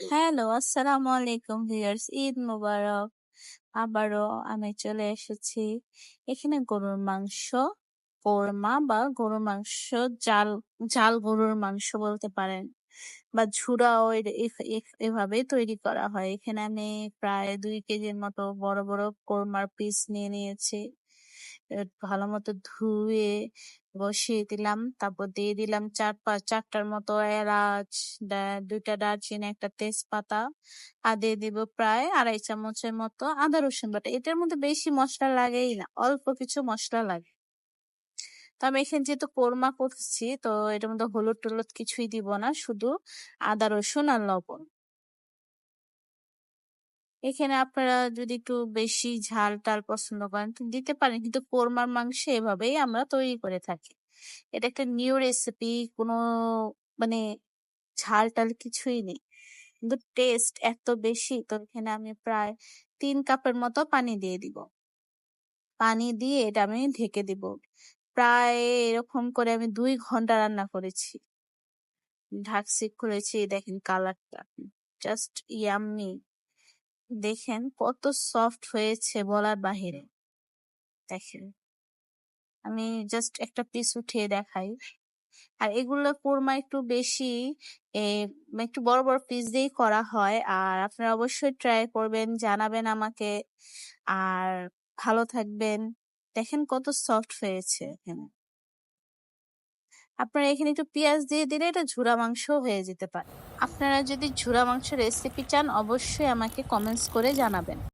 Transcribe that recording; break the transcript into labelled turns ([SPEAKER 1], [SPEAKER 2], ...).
[SPEAKER 1] Hello, আসসালামু আলাইকুম viewers. Eid মোবারক। আবারও আমি চলে এসেছি। এখানে গরুর মাংস, কোরমা বা গরুর মাংস জাল জাল গরুর মাংস বলতে পারেন বা ঝুরাও এর এ- এ- তৈরি করা হয়। এখানে আমি প্রায় দুই কেজির মতো বড় বড় কোরমার পিস নিয়ে নিয়েছি। ভালো মতো ধুয়ে বসিয়ে দিলাম। তারপর দিয়ে দিলাম চার পাঁচ চারটার মতো এলাচ, দুইটা দারচিনি, একটা তেজপাতা। আর দিয়ে দিব প্রায় আড়াই চামচের মতো আদা রসুন বাটা। এটার মধ্যে বেশি মশলা লাগেই না, অল্প কিছু মশলা লাগে। তো আমি এখানে যেহেতু কোরমা করছি তো এটার মধ্যে হলুদ টলুদ কিছুই দিব না, শুধু আদা রসুন আর লবণ। এখানে আপনারা যদি একটু বেশি ঝাল টাল পছন্দ করেন দিতে পারেন। কিন্তু কোরমার মাংস এভাবেই আমরা তৈরি করে থাকি। এটা একটা নিউ রেসিপি, কোনো মানে ঝাল টাল কিছুই নেই। কিন্তু টেস্ট এত বেশি, তো এখানে আমি প্রায় তিন কাপের মতো পানি দিয়ে দিব। পানি দিয়ে এটা আমি ঢেকে দিব। প্রায় এরকম করে আমি দুই ঘণ্টা রান্না করেছি। ঢাকছি খুলেছি, দেখেন কালারটা। Just yummy. দেখেন কত সফট হয়েছে বলার বাহিরে। দেখেন, আমি জাস্ট একটা পিস উঠিয়ে দেখাই। আর এগুলো কোরমা একটু বেশি একটু বড় বড় পিস দিয়েই করা হয়। আর আপনারা অবশ্যই ট্রাই করবেন, জানাবেন আমাকে। আর ভালো থাকবেন। দেখেন কত সফট হয়েছে এখানে। আপনারা এখানে একটু পেঁয়াজ দিয়ে দিলে এটা ঝুরা মাংস হয়ে যেতে পারে। আপনারা যদি ঝুরা মাংস রেসিপি চান অবশ্যই আমাকে কমেন্টস করে জানাবেন।